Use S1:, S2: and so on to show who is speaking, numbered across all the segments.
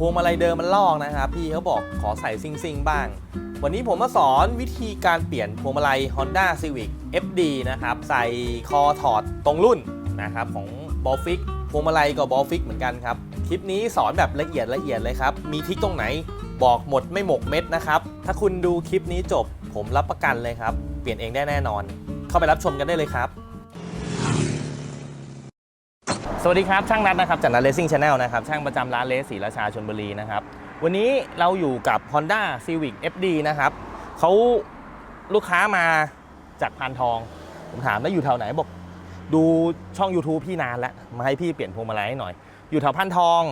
S1: พวงมาลัยเดิมมันลอกนะครับพี่เขาบอกขอใส่ซิงซิงบ้าง วันนี้ผมมาสอนวิธีการเปลี่ยนพวงมาลัย Honda Civic FD นะครับ ใส่คอถอดตรงรุ่นนะครับของบอลฟิกพวงมาลัยกับบอลฟิกเหมือนกันครับ คลิปนี้สอนแบบละเอียดละเอียดเลยครับ มีทิกตรงไหนบอกหมดไม่หมกเม็ดนะครับ ถ้าคุณดูคลิปนี้จบผมรับประกันเลยครับ เปลี่ยนเองได้แน่นอน เข้าไปรับชมกันได้เลยครับ วัสดีครับ ช่างนัดนะครับจากนัดเลสซิ่งชาแนลนะครับช่างประจำร้านเลสศรีราชาชนบุรีนะครับวันนี้เราอยู่กับ Honda Civic FD นะครับเขาลูกค้ามาจากพานทอง ผมถามแล้วอยู่แถวไหนบอก ดูช่อง YouTube พี่นานแล้ว มาให้พี่เปลี่ยนพวงมาลัยให้หน่อย อยู่แถวพานทอง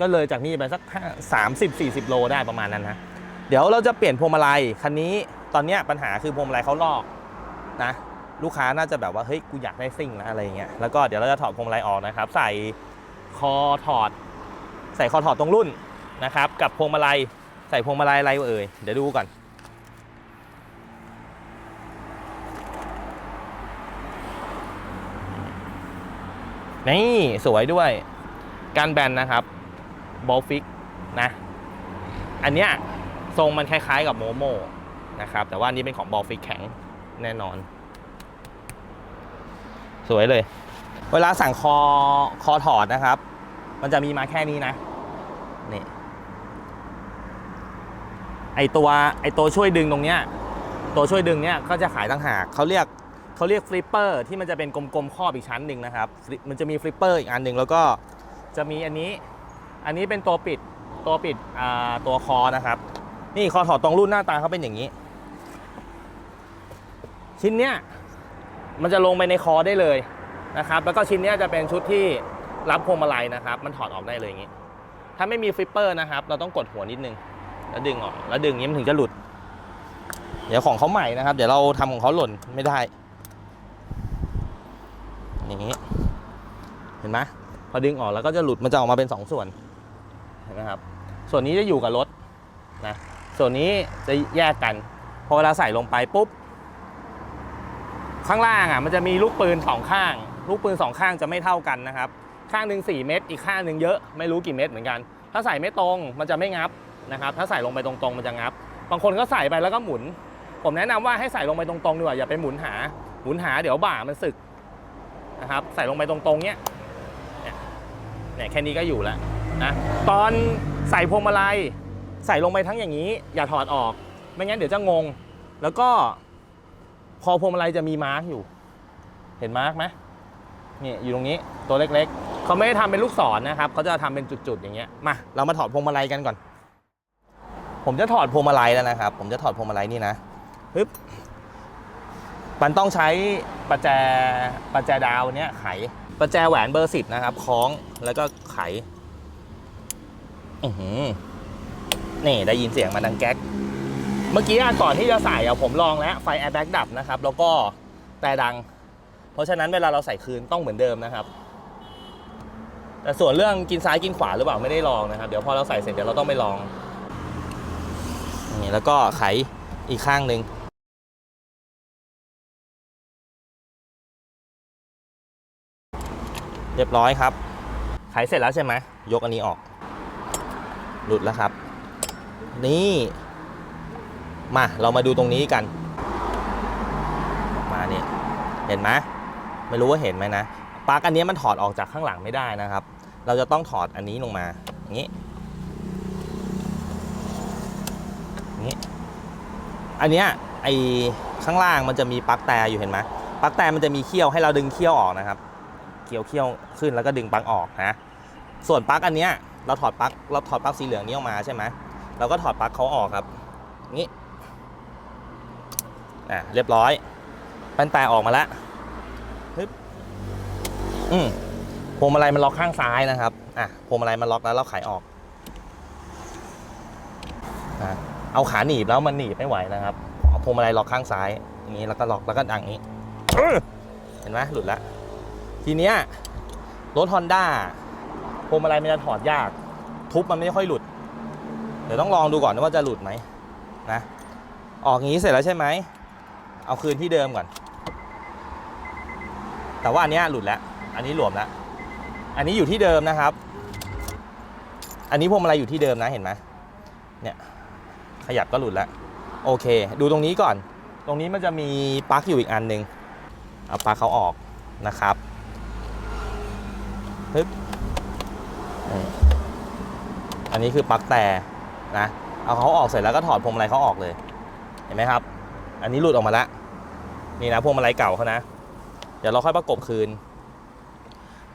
S1: ก็เลยจากนี่ไปสัก 30 40 โลได้ประมาณนั้นนะเดี๋ยวเราจะเปลี่ยนพวงมาลัยคันนี้ตอนเนี้ยปัญหาคือพวงมาลัยเขาลอกนะ ลูกค้าน่าจะแบบว่าเฮ้ยกูอยากได้ซิ่งนะอะไรเงี้ยแล้วก็เดี๋ยวเราจะถอดพวงมาลัยออกนะครับ ใส่คอถอด ใส่คอถอดตรงรุ่นนะครับ กับพวงมาลัยใส่พวงมาลัยอะไรเอ่ยเดี๋ยวดูก่อนนี่สวยด้วยการแบนนะครับบอลฟิกนะอันเนี้ยทรงมันคล้ายๆกับโมโมนะครับแต่ว่านนี้เป็นของบอลฟิกแข็งแน่นอน สวยเลย เวลาสั่งคอคอถอดนะครับ มันจะมีมาแค่นี้นะนี่ไอตัวไอตัวช่วยดึงตรงเนี้ยตัวช่วยดึงเนี้ยก็จะขายต่างหากเขาเรียกเขาเรียกฟลิปเปอร์ที่มันจะเป็นกลมๆครอบอีกชั้นหนึ่งนะครับ มันจะมีฟลิปเปอร์อีกอันหนึ่งแล้วก็จะมีอันนี้ อันนี้เป็นตัวปิดตัวปิดตัวคอนะครับ นี่คอถอดตรงรุ่นหน้าตาเขาเป็นอย่างนี้ ชิ้นเนี้ย มันจะลงไปในคอได้เลยนะครับ แล้วก็ชิ้นนี้จะเป็นชุดที่รับพวงมาลัยนะครับ มันถอดออกได้เลยอย่างนี้ ถ้าไม่มีฟลิปเปอร์นะครับ เราต้องกดหัวนิดนึง แล้วดึงออก แล้วดึงอย่งนี้มันถึงจะหลุด เดี๋ยวของเขาใหม่นะครับ เดี๋ยวเราทำของเขาหล่นไม่ได้ อย่างนี้ เห็นไหมพอดึงออกแล้วก็จะหลุด มันจะออกมาเป็นสองส่วน เห็นไหมครับ ส่วนนี้จะอยู่กับรถนะ ส่วนนี้จะแยกกัน พอเวลาใส่ลงไปปุ๊บ ข้างล่างอะมันจะมีลูกปืนสองข้าง ลูกปืนสองข้างจะไม่เท่ากันนะครับ ข้างหนึ่ง4 เม็ดอีกข้างหนึ่งเยอะไม่รู้กี่เม็ดเหมือนกัน ถ้าใส่ไม่ตรงมันจะไม่งับนะครับ ถ้าใส่ลงไปตรงๆมันจะงับ บางคนก็ใส่ไปแล้วก็หมุน ผมแนะนำว่าให้ใส่ลงไปตรงๆดีกว่าอย่าไปหมุนหา หมุนหาเดี๋ยวบ่ามันสึกนะครับ ใส่ลงไปตรงๆเนี้ยเนี่ยเนี่ยแค่นี้ก็อยู่แล้วนะตอนใส่พวงมาลัยใส่ลงไปทั้งอย่างนี้ อย่าถอดออก ไม่งั้นเดี๋ยวจะงง แล้วก็ คอพวงมาลัยจะมีมาร์กอยู่ เห็นมาร์กไหมนี่อยู่ตรงนี้ตัวเล็กๆ เขาไม่ได้ทำเป็นลูกศรนะครับเขาจะทำเป็นจุดๆ อย่างเงี้ยมาเรามาถอดพวงมาลัยกันก่อน ผมจะถอดพวงมาลัยแล้วนะครับ ผมจะถอดพวงมาลัยนี่นะปึ๊บมันต้องใช้ประแจประแจดาวเนี้ยไขประแจแหวนเบอร์สิบนะครับคล้องแล้วก็ไขอือหือนี่ได้ยินเสียงมันดังแก๊ก เมื่อกี้ก่อนที่จะใส่อะผมลองแล้วไฟแอร์แบ็กดับนะครับ แล้วก็แต่ดัง เพราะฉะนั้นเวลาเราใส่คืนต้องเหมือนเดิมนะครับ แต่ส่วนเรื่องกินซ้ายกินขวาหรือเปล่าไม่ได้ลองนะครับ เดี๋ยวพอเราใส่เสร็จเดี๋ยวเราต้องไปลองนี่แล้วก็ไขอีกข้างหนึ่งเรียบร้อยครับ ไขเสร็จแล้วใช่ไหมยกอันนี้ออก หลุดแล้วครับ นี่ มาเรามาดูตรงนี้กัน มาเนี่ยเห็นไหมไม่รู้ว่าเห็นไหมนะปลั๊กอันนี้มันถอดออกจากข้างหลังไม่ได้นะครับ เราจะต้องถอดอันนี้ลงมาอย่างนี้อย่างนี้ อันเนี้ยไอข้างล่างมันจะมีปลั๊กแต่อยู่เห็นไหมปลั๊กแต่มันจะมีเขี้ยวให้เราดึงเขี้ยวออกนะครับ เกี่ยวเขี้ยวขึ้นแล้วก็ดึงปลั๊กออกนะ ส่วนปลั๊กอันเนี้ยเราถอดปลั๊กเราถอดปลั๊กสีเหลืองนี้ออกมาใช่ไหมเราก็ถอดปลั๊กเขาออกครับนี้ อะเรียบร้อยแป้นแต่ออกมาแล้วฮึบอืมพวงมาลัยมันล็อกข้างซ้ายนะครับอะพวงมาลัยมันล็อกแล้วเราไขออกอะเอาขาหนีบแล้วมันหนีบไม่ไหวนะครับเอาพวงมาลัยล็อกข้างซ้ายอย่างนี้แล้วก็ล็อกแล้วก็ดังอย่างนี้เห็นไหมหลุดแล้วทีเนี้ยรถฮอนด้าพวงมาลัยมันจะถอดยาก ทุบมันไม่ค่อยหลุด เดี๋ยวต้องลองดูก่อนว่าจะหลุดไหมนะออกอย่างนี้เสร็จแล้วใช่ไหม เอาคืนที่เดิมก่อน แต่ว่าอันนี้หลุดแล้ว อันนี้หลวมแล้ว อันนี้อยู่ที่เดิมนะครับ อันนี้พวงมาลัยอยู่ที่เดิมนะเห็นไหมเนี่ยขยับก็หลุดแล้ว โอเค ดูตรงนี้ก่อน ตรงนี้มันจะมีปลั๊กอยู่อีกอันหนึ่งเอาปลั๊กเขาออกนะครับปึ๊บอันนี้คือปลั๊กแต่นะ เอาเขาออกเสร็จแล้วก็ถอดพวงมาลัยเขาออกเลย เห็นไหมครับ อันนี้หลุดออกมาแล้ว นี่นะพวงมาลัยเก่าเขานะ เดี๋ยวเราค่อยประกบคืน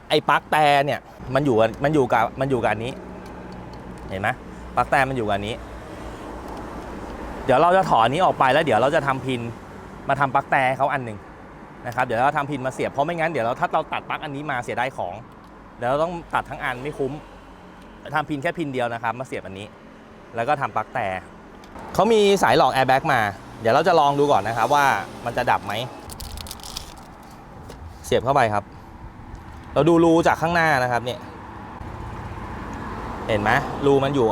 S1: ไอ้ปลั๊กแต่เนี่ยมันอยู่มันอยู่กับมันอยู่กับอันนี้ เห็นไหมปลั๊กแต่มันอยู่กับอันนี้ เดี๋ยวเราจะถอนนี้ออกไปแล้ว เดี๋ยวเราจะทำพินมาทำปลั๊กแต่เขาอันหนึ่งนะครับเดี๋ยวเราทำพินมาเสียบเพราะไม่งั้นเดี๋ยวเราถ้าเราตัดปลั๊กอันนี้มาเสียได้ของเดี๋ยวเราต้องตัดทั้งอันไม่คุ้มทำพินแค่พินเดียวนะครับ มาเสียบอันนี้ แล้วก็ทำปลั๊กแต่เขามีสายหลอกแอร์แบ็กมา เดี๋ยวเราจะลองดูก่อนนะครับว่ามันจะดับไหม เสียบเข้าไปครับ เราดูรูจากข้างหน้านะครับเนี่ยเห็นไหมรูมันอยู่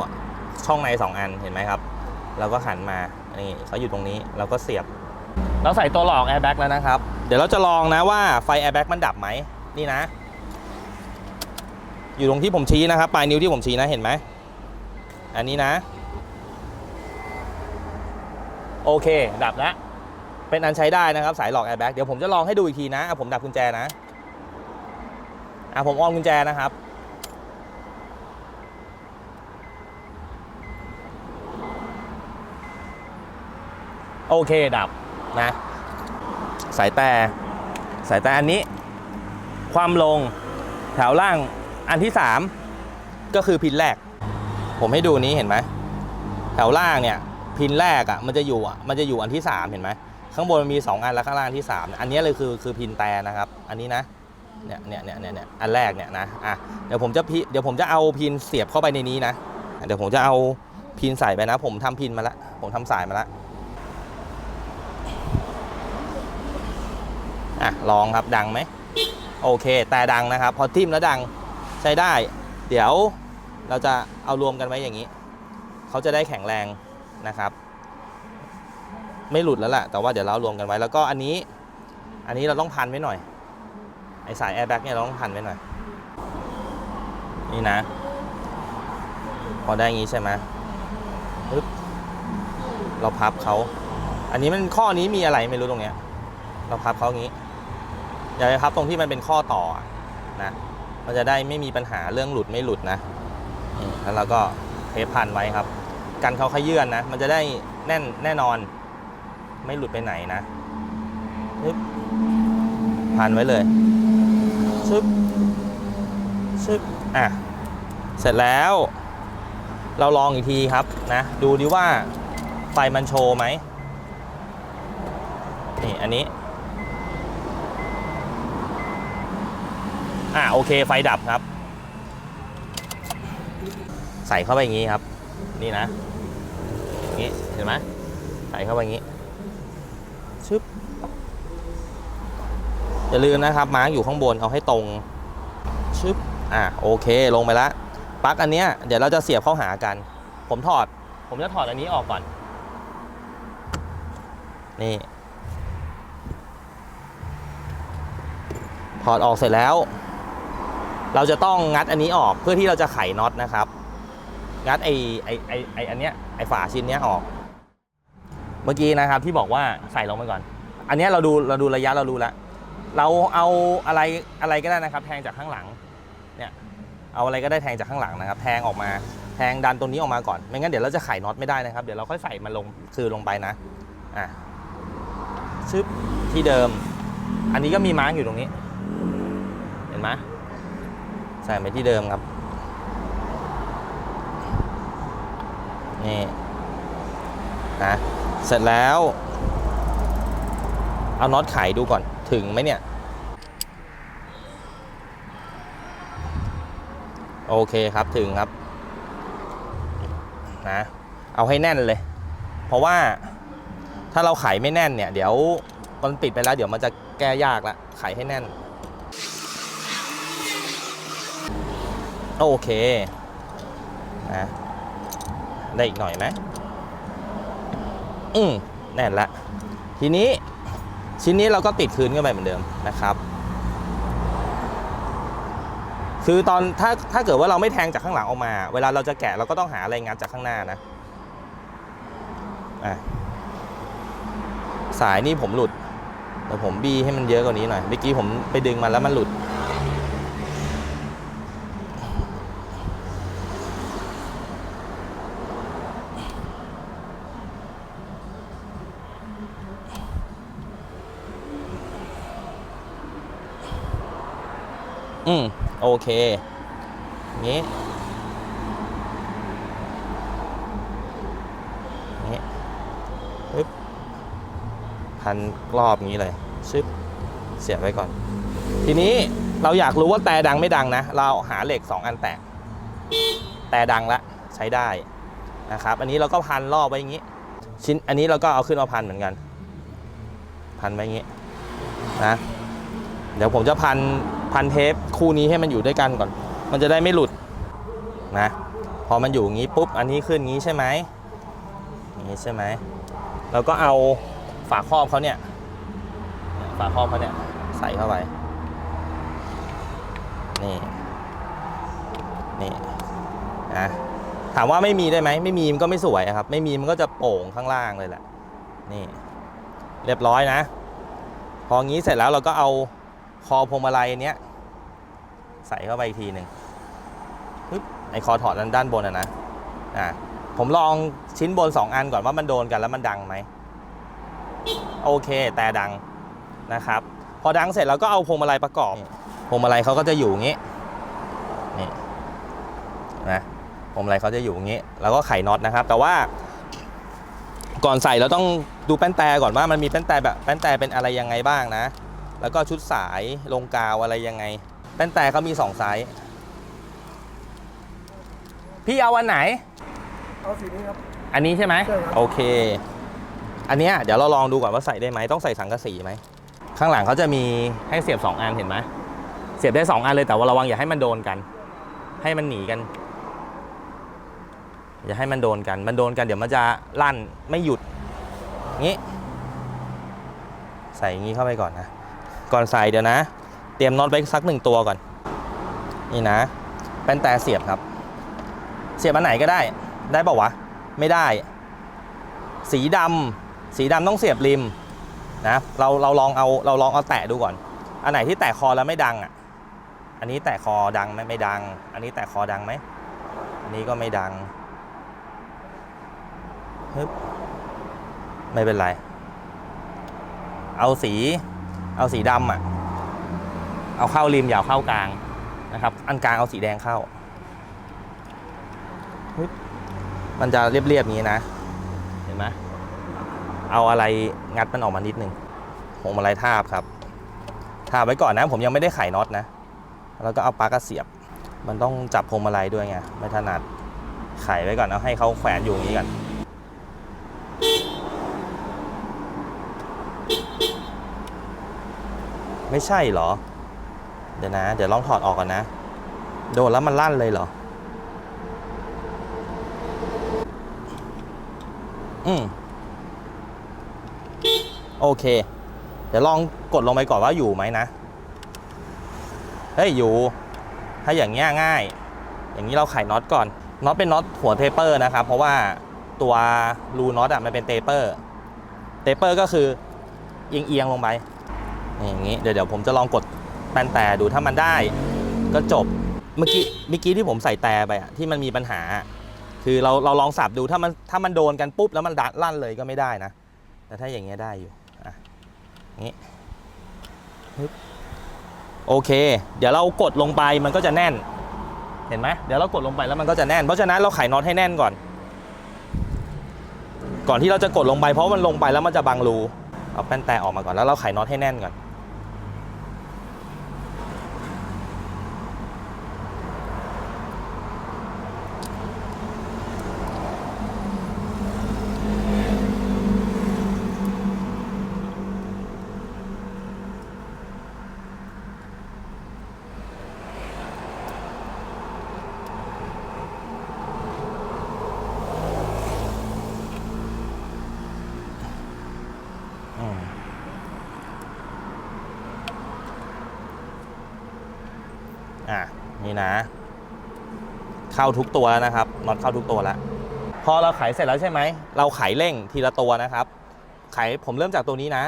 S1: ช่องในสองอันเห็นไหมครับ เราก็หันมานี่เขาอยู่ตรงนี้เราก็เสียบ เราใส่ตัวหลอกแอร์แบ็กแล้วนะครับ เดี๋ยวเราจะลองนะว่าไฟแอร์แบ็กมันดับไหมนี่นะ อยู่ตรงที่ผมชี้นะครับ ปลายนิ้วที่ผมชี้นะเห็นไหมอันนี้นะ โอเค ดับแล้วเป็นอันใช้ได้นะครับ สายหลอกแอร์แบ็กเดี๋ยวผมจะลองให้ดูอีกทีนะอะผมดับกุญแจนะอะผมออนกุญแจนะครับ โอเคดับนะ สายแต่สายแต่อันนี้ ความลงแถวล่างอันที่ 3 ก็คือพินแรก ผมให้ดูนี้เห็นไหมแถวล่างเนี่ย พินแรกอะมันจะอยู่อะมันจะอยู่อันที่ 3 เห็นไหมข้างบนมันมี 2 อันแล้วข้างล่างที่ 3 อันนี้เลยคือคือพินแต่นะครับ อันนี้นะเนี่ยเนี่ยเนี่ยเนี่ยเนี่ยอันแรกเนี่ยนะอะเดี๋ยวผมจะพิเดี๋ยวผมจะเอาพินเสียบเข้าไปในนี้นะเดี๋ยวผมจะเอาพินใส่ไปนะ ผมทำพินมาแล้วผมทำสายมาแล้วอะลองครับดังไหมโอเค แต่ดังนะครับ พอทิ่มแล้วดังใช้ได้ เดี๋ยวเราจะเอารวมกันไว้อย่างนี้ เขาจะได้แข็งแรง นะครับ ไม่หลุดแล้วแหละแต่ว่าเดี๋ยวเรารวมกันไว้แล้วก็อันนี้ อันนี้เราต้องพันไว้หน่อยไอสายแอร์แบ็กเนี่ยเราต้องพันไว้หน่อย นี่นะ พอได้อย่างนี้ใช่ไหมปึ๊บเราพับเขาอันนี้มันข้อนี้มีอะไรไม่รู้ตรงเนี้ย เราพับเขาอย่างนี้ อย่าไปพับตรงที่มันเป็นข้อต่อนะมันจะได้ไม่มีปัญหาเรื่องหลุดไม่หลุดนะแล้วเราก็เทปพันไว้ครับ กันเขาขยื่นนะ มันจะได้แน่นแน่นอน ไม่หลุดไปไหนนะปึ๊บพันไว้เลยชึบชึบอะ เสร็จแล้ว เราลองอีกทีครับนะ ดูดิว่าไฟมันโชว์ไหมนี่อันนี้ อ่าโอเคไฟดับครับ ใส่เข้าไปอย่างนี้ครับ นี่นะ อย่างนี้เห็นไหมใส่เข้าไปอย่างนี้ชึบอย่าลืมนะครับมาร์กอยู่ข้างบนเอาให้ตรงชึบอ่าโอเคลงไปแล้วปลั๊กอันเนี้ยเดี๋ยวเราจะเสียบเข้าหากัน ผมถอด ผมจะถอดอันนี้ออกก่อน นี่ ถอดออกเสร็จแล้ว เราจะต้องงัดอันนี้ออกเพื่อที่เราจะไขน็อตนะครับ งัดไอไอไอไออันเนี้ย อฝาชิ้นนี้ออก เมื่อกี้นะครับที่บอกว่าใส่ลงไปก่อน อันนี้เราดูเราดูระยะเรารู้แล้วเราเอาอะไรอะไรก็ได้นะครับ แทงจากข้างหลังเนี่ยเอาอะไรก็ได้แทงจากข้างหลังนะครับ แทงออกมาแทงดันตรงนี้ออกมาก่อนไม่งั้นเดี๋ยวเราจะไขน็อตไม่ได้นะครับ เดี๋ยวเราค่อยใส่มันลงคือลงไปนะอะชึบที่เดิม อันนี้ก็มีมาร์กอยู่ตรงนี้ เห็นไหมใส่ไปที่เดิมครับ นี่นะเสร็จแล้ว เอาน็อตไขดูก่อนถึงไหมเนี่ย โอเคครับถึงครับนะเอาให้แน่นเลย เพราะว่าถ้าเราไขไม่แน่นเนี่ย เดี๋ยวมันปิดไปแล้ว เดี๋ยวมันจะแก้ยากละไขให้แน่น โอเคนะ ได้อีกหน่อยไหมอืมแน่นละ ทีนี้ชิ้นนี้เราก็ติดคืนกันไปเหมือนเดิมนะครับ คือตอนถ้าถ้าเกิดว่าเราไม่แทงจากข้างหลังออกมา เวลาเราจะแกะเราก็ต้องหาอะไรงัดจากข้างหน้านะอะสายนี่ผมหลุดเดี๋ยวผมบี้ให้มันเยอะกว่านี้หน่อยเมื่อกี้ผมไปดึงมันแล้วมันหลุด อืมโอเค งี้งี้ปึ๊บพันรอบงี้เลยชึบเสียบไว้ก่อน ทีนี้เราอยากรู้ว่าแต่ดังไม่ดังนะ เราหาเหล็ก 2 อันแตก แต่ดังละใช้ได้นะครับ อันนี้เราก็พันรอบไว้อย่างนี้ ชิ้นอันนี้เราก็เอาขึ้นมาพันเหมือนกัน พันไว้อย่างนี้นะ เดี๋ยวผมจะพัน พันเทปคู่นี้ให้มันอยู่ด้วยกันก่อน มันจะได้ไม่หลุดนะพอมันอยู่อย่างนี้ปุ๊บอันนี้ขึ้นอย่างนี้ใช่ไหมงนี้ใช่ไหมเราก็เอาฝาครอบเขาเนี่ยฝาครอบเขาเนี่ยใส่เข้าไปนี่นี่นะถามว่าไม่มีได้ไหมไม่มีมันก็ไม่สวยครับ ไม่มีมันก็จะโป่งข้างล่างเลยแหละนี่ เรียบร้อยนะ พองี้เสร็จแล้วเราก็เอา คอพวงมาลัยเนี้ยใส่เข้าไปอีกทีหนึ่งปึ๊บไอคอถอดด้านด้านบนอะนะอะผมลองชิ้นบน 2 อันก่อนว่ามันโดนกันแล้วมันดังไหมโอเค แต่ดังนะครับ พอดังเสร็จเราก็เอาพวงมาลัยประกอบพวงมาลัยเขาก็จะอยู่อย่างงี้นี่นะพวงมาลัยเขาจะอยู่อย่างงี้ แล้วก็ไขน็อตนะครับ แต่ว่าก่อนใส่เราต้องดูแป้นแต่ก่อนว่ามันมีแป้นแต่แบบแป้นแต่เป็นอะไรยังไงบ้างนะ แล้วก็ชุดสายลงกาวอะไรยังไงแป้นแต่เขามี2ไซส์พี่เอาอันไหน
S2: เอาสีนี้ครับ
S1: อันนี้ใช่ไหม
S2: ใช่ครับ
S1: โอเค อันเนี้ยเดี๋ยวเราลองดูก่อนว่าใส่ได้ไหมต้องใส่สังกะสีไหมข้างหลังเขาจะมีให้เสียบ2อันเห็นไหมเสียบได้2อันเลยแต่ว่าระวังอย่าให้มันโดนกัน ให้มันหนีกัน อย่าให้มันโดนกัน มันโดนกันเดี๋ยวมันจะลั่นไม่หยุดงี้ ใส่อย่างนี้เข้าไปก่อนนะ ก่อนใส่เดี๋ยวนะ เตรียมน็อตไว้สักหนึ่งตัวก่อน นี่นะแป้นแต่เสียบครับ เสียบอันไหนก็ได้ ได้ป่าวะ ไม่ได้ สีดำสีดำต้องเสียบริมนะเราเราลองเอาเราลองเอาแตะดูก่อน อันไหนที่แตะคอแล้วไม่ดังอะ อันนี้แตะคอดังไหมไม่ดัง อันนี้แตะคอดังไหมอันนี้ก็ไม่ดังฮึบไม่เป็นไร เอาสี เอาสีดำอะ เอาเข้าริมอย่าเอาเข้ากลางนะครับ อันกลางเอาสีแดงเข้า มันจะเรียบๆอย่างนี้นะ เห็นไหมเอาอะไรงัดมันออกมานิดนึงพวงมาลัยทาบครับ ทาบไว้ก่อนนะ ผมยังไม่ได้ไขน็อตนะ แล้วก็เอาปลั๊กกระเสียบ มันต้องจับพวงมาลัยด้วยไง ไม่ถนัด ไขไว้ก่อนเอาให้เขาแขวนอยู่อย่างนี้กัน ไม่ใช่เหรอ เดี๋ยวนะ เดี๋ยวลองถอดออกก่อนนะ โดนแล้วมันลั่นเลยเหรอ อืมโอเค เดี๋ยวลองกดลงไปก่อนว่าอยู่ไหมนะ เฮ้ย อยู่ ถ้าอย่างเงี้ยง่าย อย่างนี้เราไขน็อตก่อน น็อตเป็นน็อตหัวเทปเปอร์นะครับ เพราะว่าตัวรูน็อตอะมันเป็นเทปเปอร์ เทปเปอร์ก็คือเอียงๆลงไป อย่างนี้เดี๋ยวเดี๋ยวผมจะลองกดแปนแต่ดูถ้ามันได้ ก็จบเมื่อกี้เมื่อกี้ที่ผมใส่แต่ไปอะที่มันมีปัญหา คือเราเราลองสับดูถ้ามันถ้ามันโดนกันปุ๊บแล้วมันดัดลั่นเลยก็ไม่ได้นะ แต่ถ้าอย่างเงี้ยได้อยู่อะอย่างงี้โอเค เดี๋ยวเรากดลงไปมันก็จะแน่น เห็นไหมเดี๋ยวเรากดลงไปแล้วมันก็จะแน่น เพราะฉะนั้นเราไขน็อตให้แน่นก่อน ก่อนที่เราจะกดลงไปเพราะมันลงไปแล้วมันจะบังรูเอาแป้นแต่ออกมาก่อนแล้วเราไขน็อตให้แน่นก่อน อืม นี่นะ เข้าทุกตัวแล้วนะครับน็อตเข้าทุกตัวแล้ว พอเราไขเสร็จแล้วใช่ไหม เราไขเร่งทีละตัวนะครับ ไขผมเริ่มจากตัวนี้นะ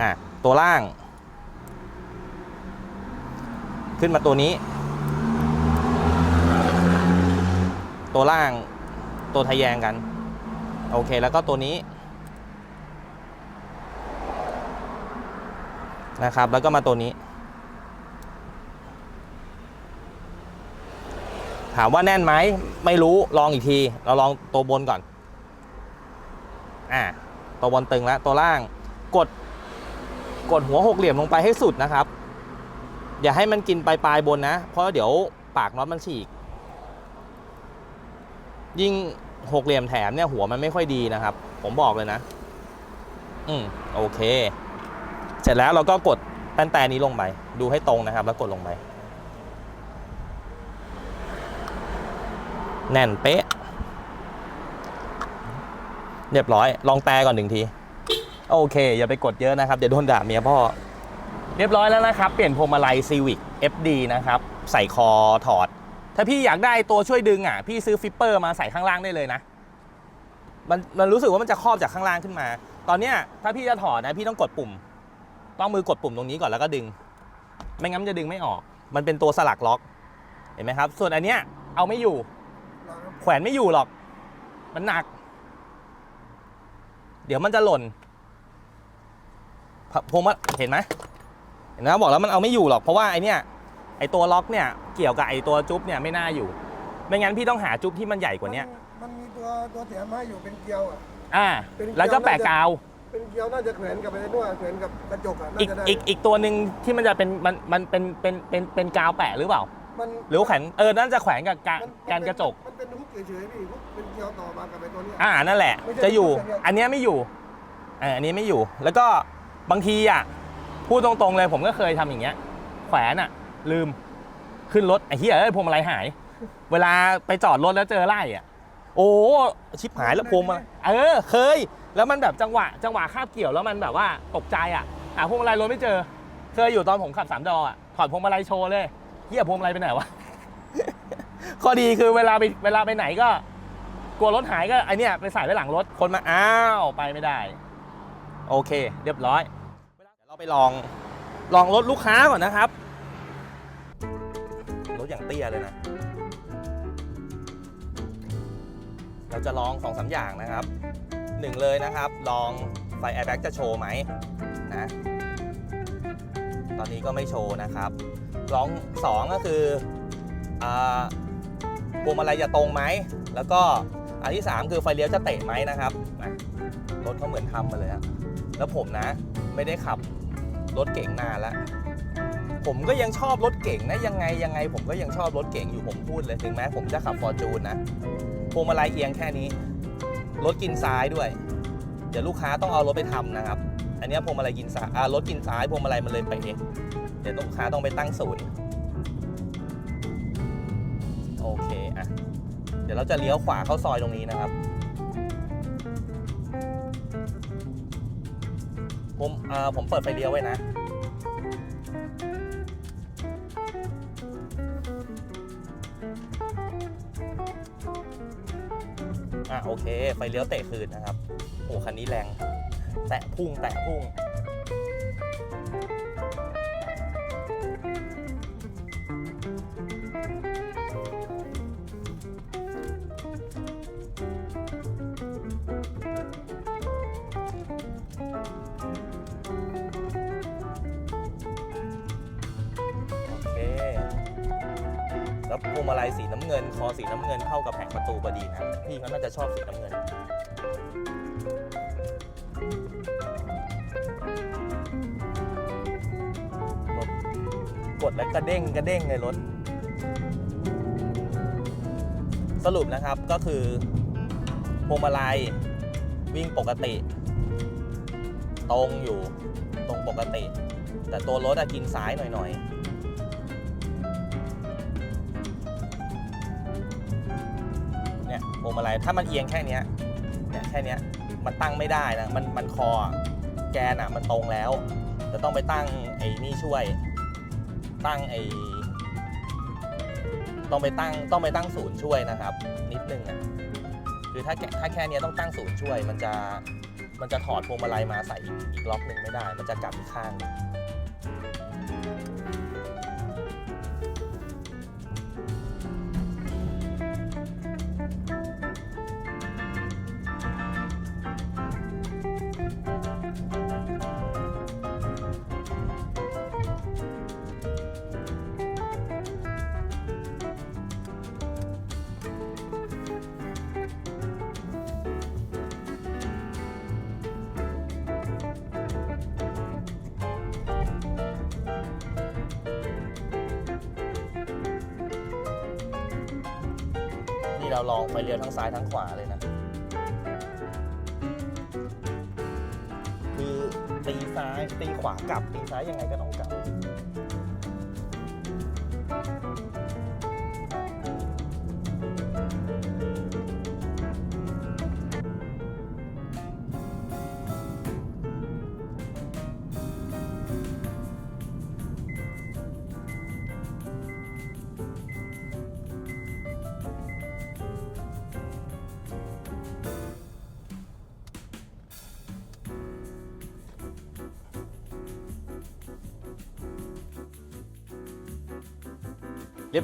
S1: อะตัวล่าง ขึ้นมาตัวนี้ ตัวล่างตัวทะแยงกัน โอเคแล้วก็ตัวนี้นะครับ แล้วก็มาตัวนี้ ถามว่าแน่นไหมไม่รู้ลองอีกที เราลองตัวบนก่อน อ่าตัวบนตึงแล้วตัวล่างกด กดหัวหกเหลี่ยมลงไปให้สุดนะครับ อย่าให้มันกินปลายปลายบนนะ เพราะเดี๋ยวปากน็อตมันฉีก ยิ่งหกเหลี่ยมแถมเนี่ยหัวมันไม่ค่อยดีนะครับ ผมบอกเลยนะ อืมโอเค เสร็จแล้วเราก็กดแป้นแต่นี้ลงไป ดูให้ตรงนะครับ แล้วกดลงไป แน่นเป๊ะ เรียบร้อย ลองแต่ก่อนหนึ่งที โอเค อย่าไปกดเยอะนะครับ เดี๋ยวโดนด่าเมียพ่อ เรียบร้อยแล้วนะครับ เปลี่ยนพวงมาลัย Civic FD นะครับ ใส่คอถอด ถ้าพี่อยากได้ตัวช่วยดึงอะ พี่ซื้อฟิปเปอร์มาใส่ข้างล่างได้เลยนะ มันมันรู้สึกว่ามันจะครอบจากข้างล่างขึ้นมา ตอนเนี้ยถ้าพี่จะถอดนะ พี่ต้องกดปุ่ม ต้องมือกดปุ่มตรงนี้ก่อนแล้วก็ดึง ไม่งั้นจะดึงไม่ออก มันเป็นตัวสลักล็อก เห็นไหมครับ ส่วนอันเนี้ยเอาไม่อยู่ ขวนไม่อยู่หรอก มันหนัก เดี๋ยวมันจะหล่นพะผมว่าเห็นไหมเห็นไหมบอกแล้วมันเอาไม่อยู่หรอกเพราะว่าไอเนี้ยไอตัวล็อกเนี่ยเกี่ยวกับไอตัวจุ๊บเนี่ยไม่น่าอยู่ ไม่งั้นพี่ต้องหาจุ๊บที่มันใหญ่กว่าเนี้ย
S2: มันมีตัวตัวแถมให้อยู่เป็นเกลียวอะ
S1: อ่า
S2: เป็นเกลียว
S1: แล้วก็แปะกาว
S2: เป็นเกลียวน่าจะแขวนกับไอ้นู่นแขวนกับกระจกอะน่า
S1: อีก
S2: จะได้
S1: อีกอีกตัวหนึ่งที่มันจะเป็นมันมันเป็นเป็นเป็นเป็นกาวแปะหรือเปล่า
S2: มัน
S1: หรือว่าแขวนเออนั่นจะแขวนกับกา
S2: มัน
S1: การกระจก
S2: มันเป็นฮุกเฉยๆพี่ฮุกเป็นเกลียวต่อมากับไอ้ตัวเนี้ย
S1: อ่านั่นแหละ
S2: ไม่ใช่
S1: จะอยู่
S2: ไม่ใช่
S1: อันเนี้ยไม่อยู่เอออันนี้ไม่อยู่ แล้วก็บางทีอะพูดตรงๆเลยผมก็เคยทำอย่างเงี้ย แขวนอะ ลืมขึ้นรถไอ้เหี้ยเอ้ยพวงมาลัยหาย เวลาไปจอดรถแล้วเจอไล่อะ โอ้ชิบหายแล้วพวงมาลัยเออ เคย แล้วมันแบบจังหวะ จังหวะคาบเกี่ยวแล้วมันแบบว่าตกใจอะหาพวงมาลัยรถไม่เจอ เคยอยู่ตอนผมขับสามดออะถอดพวงมาลัยโชว์เลย เหี้ยพวงมาลัยไปไหนวะ ข้อดีคือเวลาไปเวลาไปไหนก็ กลัวรถหายก็ไอเนี้ยไปใส่ไว้หลังรถคนมาอ้าวไปไม่ได้ โอเค เรียบร้อยเดี๋ยวเราไปลองลองรถลูกค้าก่อนนะครับรถอย่างเตี้ยเลยนะ เราจะลองสองสามอย่างนะครับหนึ่งเลยนะครับ ลองไฟแอร์แบ็กจะโชว์ไหมนะ ตอนนี้ก็ไม่โชว์นะครับ ลองสองก็คือพวงมาลัยจะตรงไหม แล้วก็อันที่ 3 คือไฟเลี้ยวจะเตะไหมนะครับนะรถเขาเหมือนทำมาเลยอะแล้วผมนะ ไม่ได้ขับรถเก่งนานแล้วผมก็ยังชอบรถเก่งนะยังไงยังไง ผมก็ยังชอบรถเก่งอยู่ผมพูดเลยถึงแม้ผมจะขับฟอร์จูนนะพวงมาลัยเอียงแค่นี้รถกินซ้ายด้วย เดี๋ยวลูกค้าต้องเอารถไปทำนะครับ อันนี้พวงมาลัยกินซ้ายรถกินซ้ายพวงมาลัยมันเลยไปเอง ดี๋ยวลูกค้าต้องไปตั้งศูนย์โอเคอะเดี๋ยวเราจะเลี้ยวขวาเข้าซอยตรงนี้นะครับผมเอ่อผมเปิดไฟเลี้ยวไว้นะอะโอเค ไฟเลี้ยวเตะคืนนะครับโอ้คันนี้แรง แตะพุ่งแตะพุ่ง พี่เขาน่าจะชอบสีน้ำเงิน รถกดแล้วกระเด้งกระเด้งเลยรถ สรุปนะครับก็คือพวงมาลัยวิ่งปกติ ตรงอยู่ตรงปกติ แต่ตัวรถอะกินซ้ายหน่อยๆ มาลัยถ้ามันเอียงแค่เนี้ยเนี่ยแค่เนี้ยมันตั้งไม่ได้นะมันมันคอแกนอะมันตรงแล้ว จะต้องไปตั้งไอ้นี่ช่วย ตั้งไอต้องไปตั้งต้องไปตั้งศูนย์ช่วยนะครับ นิดนึงอะคือถ้าแค่ถ้าแค่เนี้ยต้องตั้งศูนย์ช่วย มันจะมันจะถอดพวงมาลัยมาใส่อีกอีกล็อกหนึ่งไม่ได้ มันจะกลับอีกข้าง เราลองไฟเลี้ยวทั้งซ้ายทั้งขวาเลยนะ คือตีซ้ายตีขวากลับตีซ้ายยังไงก็ต้องกลับ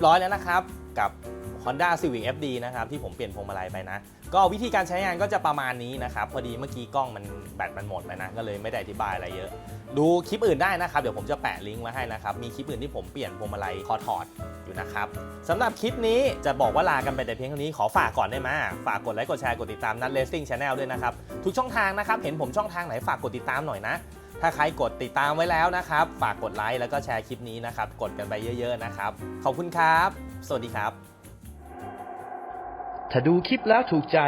S1: ยบร้อยแล้วนะครับ กับ Honda Civic FD นะครับที่ผมเปลี่ยนพวงมาลัยไปนะ ก็วิธีการใช้งานก็จะประมาณนี้นะครับ พอดีเมื่อกี้กล้องมันแบตมันหมดไปนะ ก็เลยไม่ได้อธิบายอะไรเยอะ ดูคลิปอื่นได้นะครับ เดี๋ยวผมจะแปะลิงก์ไว้ให้นะครับ มีคลิปอื่นที่ผมเปลี่ยนพวงมาลัยคอถอดอยู่นะครับสำหรับคลิปนี้จะบอกว่าลากันไปแต่เพียงเท่านี้ขอฝากก่อนได้ไหมฝากกดไลค์กดแชร์กดติดตามนัดเลสซิ่งชาแนลด้วยนะครับทุกช่องทางนะครับเห็นผมช่องทางไหนฝากกดติดตามหน่อยนะ ถ้าใครกดติดตามไว้แล้วนะครับ ฝากกดไลค์แล้วก็แชร์คลิปนี้นะครับ กดกันไปเยอะๆนะครับ ขอบคุณครับ สวัสดีครับ ถ้าดูคลิปแล้วถูกใจ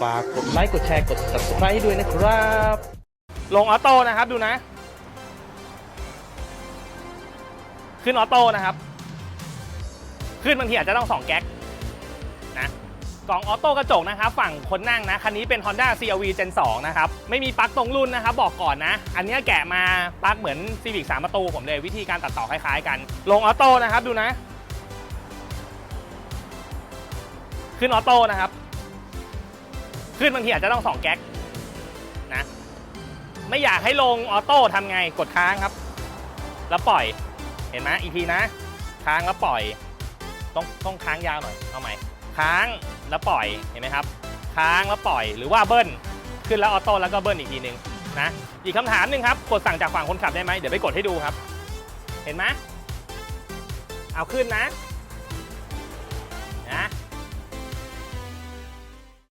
S1: ฝากกดไลค์ กดแชร์ กด subscribe ด้วยนะครับ ลงออโต้นะครับดูนะ ขึ้นออโต้นะครับ ขึ้นบางทีอาจจะต้องสองแก๊กนะ กล่องออโต้กระจกนะครับฝั่งคนนั่งนะ คันนี้เป็น Honda CRV Gen 2 นะครับ ไม่มีปลั๊กตรงรุ่นนะครับ บอกก่อนนะ อันนี้แกะมาปลั๊กเหมือน Civic 3 ประตูผมเลยวิธีการตัดต่อคล้ายๆกัน ลงออโต้นะครับดูนะ ขึ้นออโต้นะครับ ขึ้นบางทีอาจจะต้องสองแก๊กนะไม่อยากให้ลงออโต้ทำไงกดค้างครับ แล้วปล่อยเห็นไหมอีกทีนะ ค้างแล้วปล่อย ต้องต้องค้างยาวหน่อยเอาใหม่ค้าง แล้วปล่อยเห็นไหมครับค้างแล้วปล่อยหรือว่าเบิ้ลขึ้นแล้วออโต้แล้วก็เบิ้ลอีกทีหนึ่งนะอีกคำถามหนึ่งครับกดสั่งจากฝั่งคนขับได้ไหมเดี๋ยวไปกดให้ดูครับ เห็นไหมเอาขึ้นนะนะ